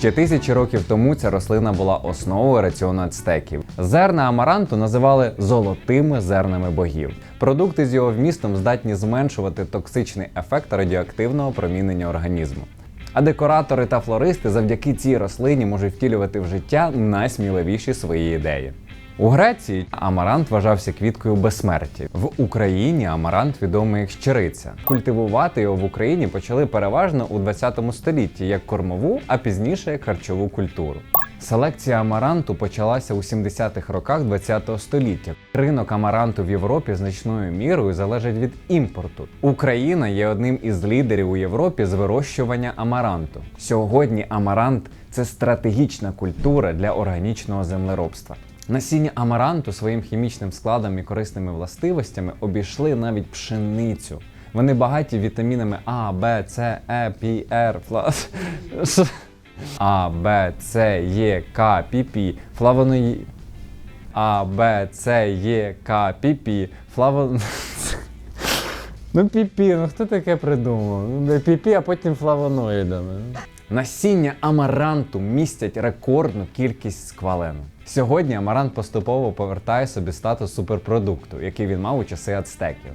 Ще тисячі років тому ця рослина була основою раціону ацтеків. Зерна амаранту називали золотими зернами богів. Продукти з його вмістом здатні зменшувати токсичний ефект радіоактивного промінення організму. А декоратори та флористи завдяки цій рослині можуть втілювати в життя найсміливіші свої ідеї. У Греції амарант вважався квіткою безсмерті. В Україні амарант відомий як щириця. Культивувати його в Україні почали переважно у 20 столітті як кормову, а пізніше як харчову культуру. Селекція амаранту почалася у 70-х роках 20 століття. Ринок амаранту в Європі значною мірою залежить від імпорту. Україна є одним із лідерів у Європі з вирощування амаранту. Сьогодні амарант це стратегічна культура для органічного землеробства. Насіння амаранту своїм хімічним складом і корисними властивостями обійшли навіть пшеницю. Вони багаті вітамінами А, Б, С, Е, Пі, Р, фла... А, Б, С, Е, К, Пі, Пі, флавоної... А, Б, С, Е, К, Пі, Пі, флавон... Ну, піпі, ну хто таке придумав? Ну, Піпі, а потім флавоноїдами. Насіння амаранту містять рекордну кількість сквалену. Сьогодні амарант поступово повертає собі статус суперпродукту, який він мав у часи ацтеків.